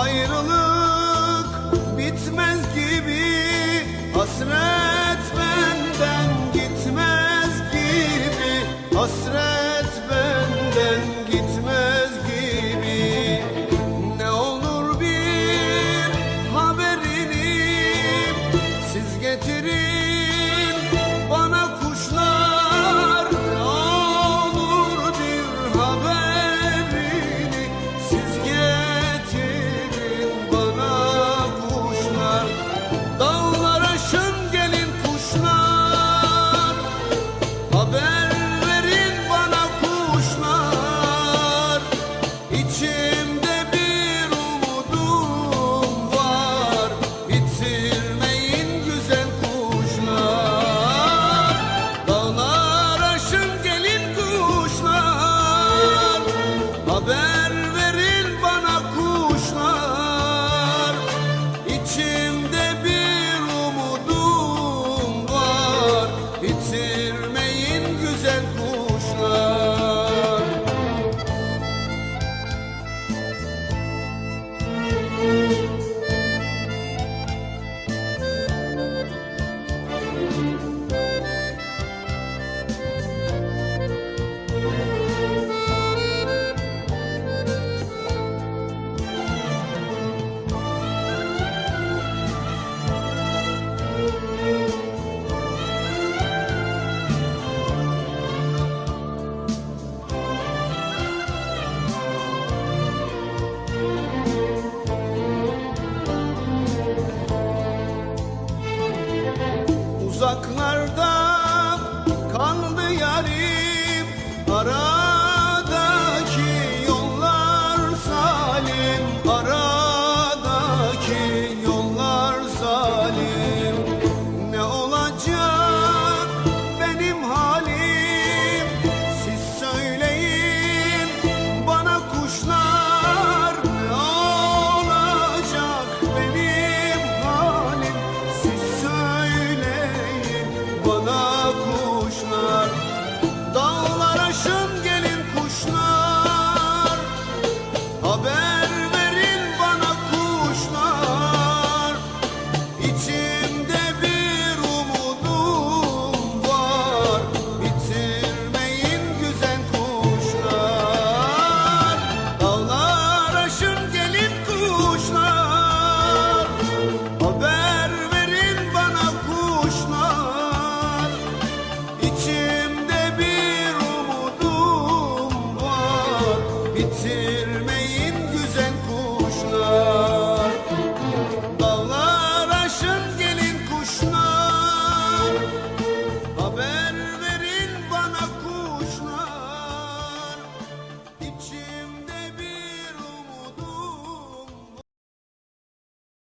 Ayrılık bitmez gibi. Hasret benden gitmez gibi. Hasret you İçim